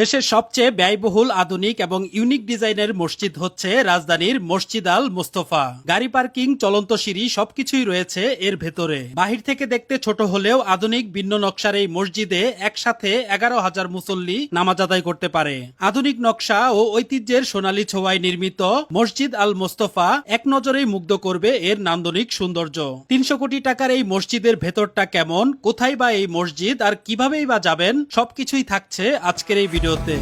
দেশের সবচেয়ে ব্যয়বহুল, আধুনিক এবং ইউনিক ডিজাইনের মসজিদ হচ্ছে রাজধানীর মসজিদ আল মোস্তফা। গাড়ি পার্কিং, চলন্ত সিঁড়ি সবকিছুই রয়েছে এর ভেতরে। বাহির থেকে দেখতে ছোট হলেও আধুনিক ভিন্ন নকশার এই মসজিদে একসাথে এগারো হাজার মুসল্লি নামাজ আদায় করতে পারে। আধুনিক নকশা ও ঐতিহ্যের সোনালী ছোঁয়ায় নির্মিত মসজিদ আল মোস্তফা এক নজরেই মুগ্ধ করবে এর নান্দনিক সৌন্দর্য। তিনশো কোটি টাকার এই মসজিদের ভেতরটা কেমন, কোথায় বা এই মসজিদ, আর কিভাবেই বা যাবেন, সবকিছুই থাকছে আজকের এই ভিডিওতে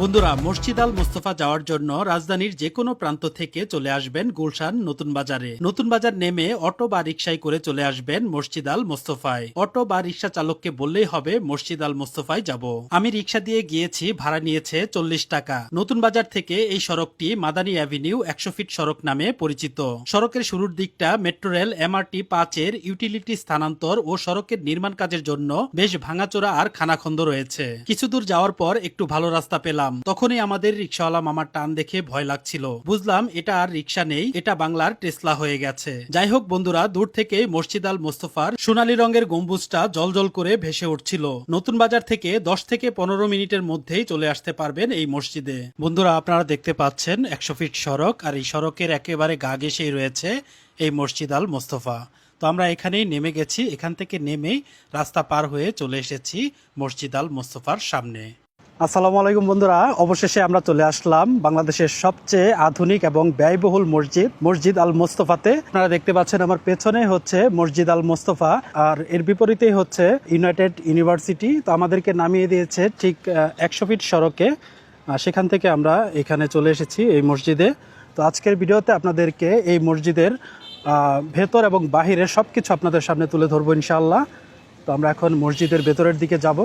বন্ধুরা, মসজিদ আল মোস্তফা যাওয়ার জন্য রাজধানীর যে কোনো প্রান্ত থেকে চলে আসবেন গুলশান নতুন বাজারে। নতুন বাজার নেমে অটো বা রিক্সায় করে চলে আসবেন মসজিদ আল মোস্তফায়। অটো বা রিক্সা চালককে বললেই হবে, মসজিদ আল মোস্তফায় যাব। আমি রিক্সা দিয়ে গিয়েছি, ভাড়া নিয়েছে চল্লিশ টাকা। নতুন বাজার থেকে এই সড়কটি মাদানী অ্যাভিনিউ একশো ফিট সড়ক নামে পরিচিত। সড়কের শুরুর দিকটা মেট্রো রেল, এমআরটি পাঁচের ইউটিলিটি স্থানান্তর ও সড়কের নির্মাণ কাজের জন্য বেশ ভাঙাচোরা আর খানাখন্দ রয়েছে। কিছু দূর যাওয়ার পর একটু ভালো রাস্তা পেলাম। তখনই আমাদের রিক্সাওয়ালা মামার টান দেখে ভয় লাগছিল। বুঝলাম, এটা আর রিক্সা নেই, এটা বাংলার টেসলা হয়ে গেছে। যাই হোক বন্ধুরা, দূর থেকে মসজিদ আল মোস্তফার সোনালী রঙের গম্বুজটা জলজল করে ভেসে উঠছিল। নতুন বাজার থেকে দশ থেকে পনেরো মিনিটের মধ্যেই চলে আসতে পারবেন এই মসজিদে। বন্ধুরা, আপনারা দেখতে পাচ্ছেন একশো ফিট সড়ক, আর এই সড়কের একেবারে গা ঘেসেই রয়েছে এই মসজিদ আল মোস্তফা। তো আমরা এখানেই নেমে গেছি, এখান থেকে নেমেই রাস্তা পার হয়ে চলে এসেছি মসজিদ আল মোস্তফার সামনে। আসসালামু আলাইকুম বন্ধুরা। অবশেষে আমরা চলে আসলাম বাংলাদেশের সবচেয়ে আধুনিক এবং ব্যয়বহুল মসজিদ মসজিদ আল মোস্তফাতে। আপনারা দেখতে পাচ্ছেন আমার পেছনে হচ্ছে মসজিদ আল মোস্তফা, আর এর বিপরীতেই হচ্ছে ইউনাইটেড ইউনিভার্সিটি। তো আমাদেরকে নামিয়ে দিয়েছে ঠিক একশো ফিট সড়কে। সেখান থেকে আমরা এখানে চলে এসেছি এই মসজিদে। তো আজকের ভিডিওতে আপনাদেরকে এই মসজিদের ভেতর এবং বাহিরের সব কিছু আপনাদের সামনে তুলে ধরবো ইনশাআল্লাহ। তো আমরা এখন মসজিদের ভেতরের দিকে যাব।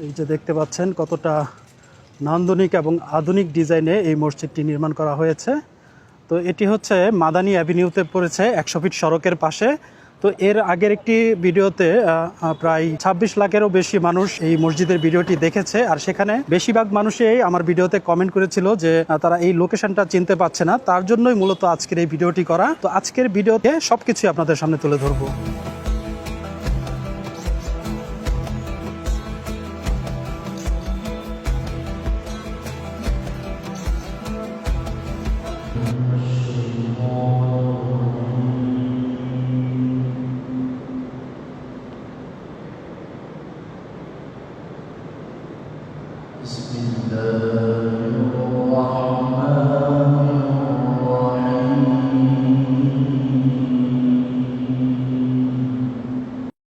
এই যে দেখতে পাচ্ছেন কতটা নান্দনিক এবং আধুনিক ডিজাইনে এই মসজিদটি নির্মাণ করা হয়েছে। তো এটি হচ্ছে মাদানী অ্যাভিনিউতে পড়েছে একশো ফিট সড়কের পাশে। তো এর আগের একটি ভিডিওতে প্রায় ছাব্বিশ লাখেরও বেশি মানুষ এই মসজিদের ভিডিওটি দেখেছে। আর সেখানে বেশিরভাগ মানুষই আমার ভিডিওতে কমেন্ট করেছিল যে তারা এই লোকেশনটা চিনতে পারছে না। তার জন্যই মূলত আজকের এই ভিডিওটি করা। তো আজকের ভিডিওতে সবকিছু আপনাদের সামনে তুলে ধরবো। Bismillahirrahmanirrahim.